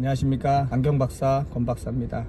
안녕하십니까. 안경 박사 권 박사입니다.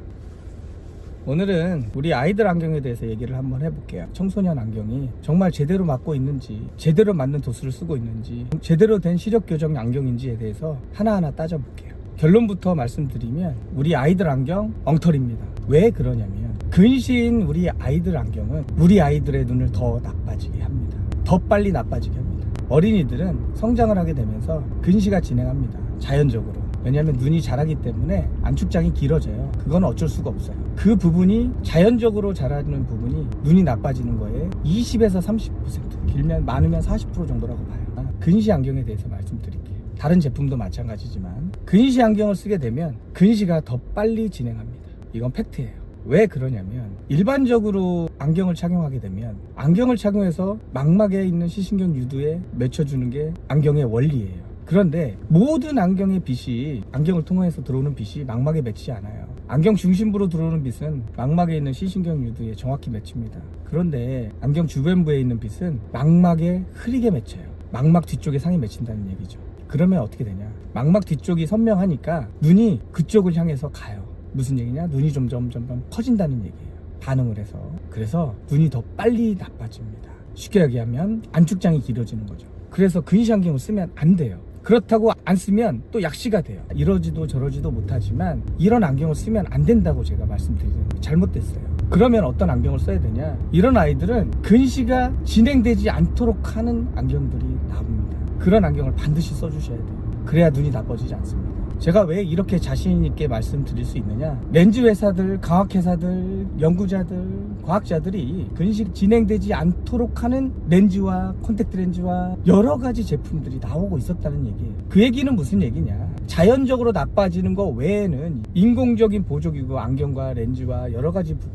오늘은 우리 아이들 안경에 대해서 얘기를 한번 해볼게요. 청소년 안경이 정말 제대로 맞고 있는지 제대로 맞는 도수를 쓰고 있는지 제대로 된 시력 교정 안경인지에 대해서 하나하나 따져볼게요. 결론부터 말씀드리면 우리 아이들 안경 엉터리입니다. 왜 그러냐면 근시인 우리 아이들 안경은 우리 아이들의 눈을 더 나빠지게 합니다. 더 빨리 나빠지게 합니다. 어린이들은 성장을 하게 되면서 근시가 진행합니다. 자연적으로 왜냐하면 눈이 자라기 때문에 안축장이 길어져요. 그건 어쩔 수가 없어요. 그 부분이 자연적으로 자라는 부분이 눈이 나빠지는 거에 20에서 30% 길면 많으면 40% 정도라고 봐요. 근시 안경에 대해서 말씀드릴게요. 다른 제품도 마찬가지지만 근시 안경을 쓰게 되면 근시가 더 빨리 진행합니다. 이건 팩트예요. 왜 그러냐면 일반적으로 안경을 착용하게 되면 안경을 착용해서 망막에 있는 시신경 유두에 맺혀주는 게 안경의 원리예요. 그런데 모든 안경의 빛이 안경을 통해서 들어오는 빛이 망막에 맺히지 않아요. 안경 중심부로 들어오는 빛은 망막에 있는 시신경 유두에 정확히 맺힙니다. 그런데 안경 주변부에 있는 빛은 망막에 흐리게 맺혀요. 망막 뒤쪽에 상이 맺힌다는 얘기죠. 그러면 어떻게 되냐? 망막 뒤쪽이 선명하니까 눈이 그쪽을 향해서 가요. 무슨 얘기냐? 눈이 점점 점점 커진다는 얘기예요. 반응을 해서. 그래서 눈이 더 빨리 나빠집니다. 쉽게 얘기하면 안축장이 길어지는 거죠. 그래서 근시 안경을 쓰면 안 돼요. 그렇다고 안 쓰면 또 약시가 돼요. 이러지도 저러지도 못하지만 이런 안경을 쓰면 안 된다고 제가 말씀드리는 게 잘못됐어요. 그러면 어떤 안경을 써야 되냐? 이런 아이들은 근시가 진행되지 않도록 하는 안경들이 나옵니다. 그런 안경을 반드시 써주셔야 돼요. 그래야 눈이 나빠지지 않습니다. 제가 왜 이렇게 자신 있게 말씀드릴 수 있느냐? 렌즈 회사들, 과학 회사들, 연구자들, 과학자들이 근식 진행되지 않도록 하는 렌즈와 콘택트 렌즈와 여러 가지 제품들이 나오고 있었다는 얘기예요. 그 얘기는 무슨 얘기냐? 자연적으로 나빠지는 거 외에는 인공적인 보조기구, 안경과 렌즈와 여러 가지 부-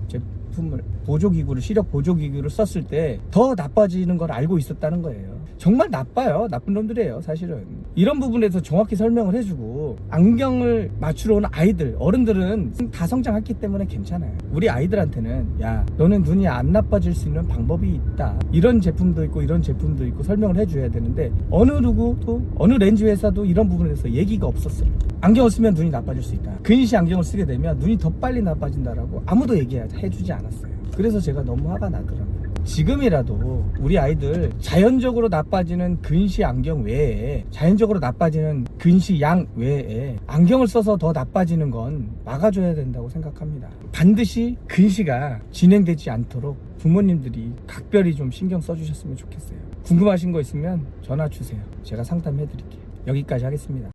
제품을 보조기구를 시력 보조기구를 썼을 때 더 나빠지는 걸 알고 있었다는 거예요. 정말 나빠요. 나쁜 놈들이에요, 사실은. 이런 부분에서 정확히 설명을 해주고 안경을 맞추러 오는 아이들, 어른들은 다 성장했기 때문에 괜찮아요. 우리 아이들한테는 야, 너는 눈이 안 나빠질 수 있는 방법이 있다. 이런 제품도 있고 이런 제품도 있고 설명을 해줘야 되는데 어느 누구도 어느 렌즈 회사도 이런 부분에 대해서 얘기가 없었어요. 안경을 쓰면 눈이 나빠질 수 있다. 근시 안경을 쓰게 되면 눈이 더 빨리 나빠진다라고 아무도 얘기해주지 않았어요. 그래서 제가 너무 화가 나더라고요. 지금이라도 우리 아이들 자연적으로 나빠지는 근시 안경 외에 자연적으로 나빠지는 근시 양 외에 안경을 써서 더 나빠지는 건 막아줘야 된다고 생각합니다. 반드시 근시가 진행되지 않도록 부모님들이 각별히 좀 신경 써주셨으면 좋겠어요. 궁금하신 거 있으면 전화 주세요. 제가 상담해 드릴게요. 여기까지 하겠습니다.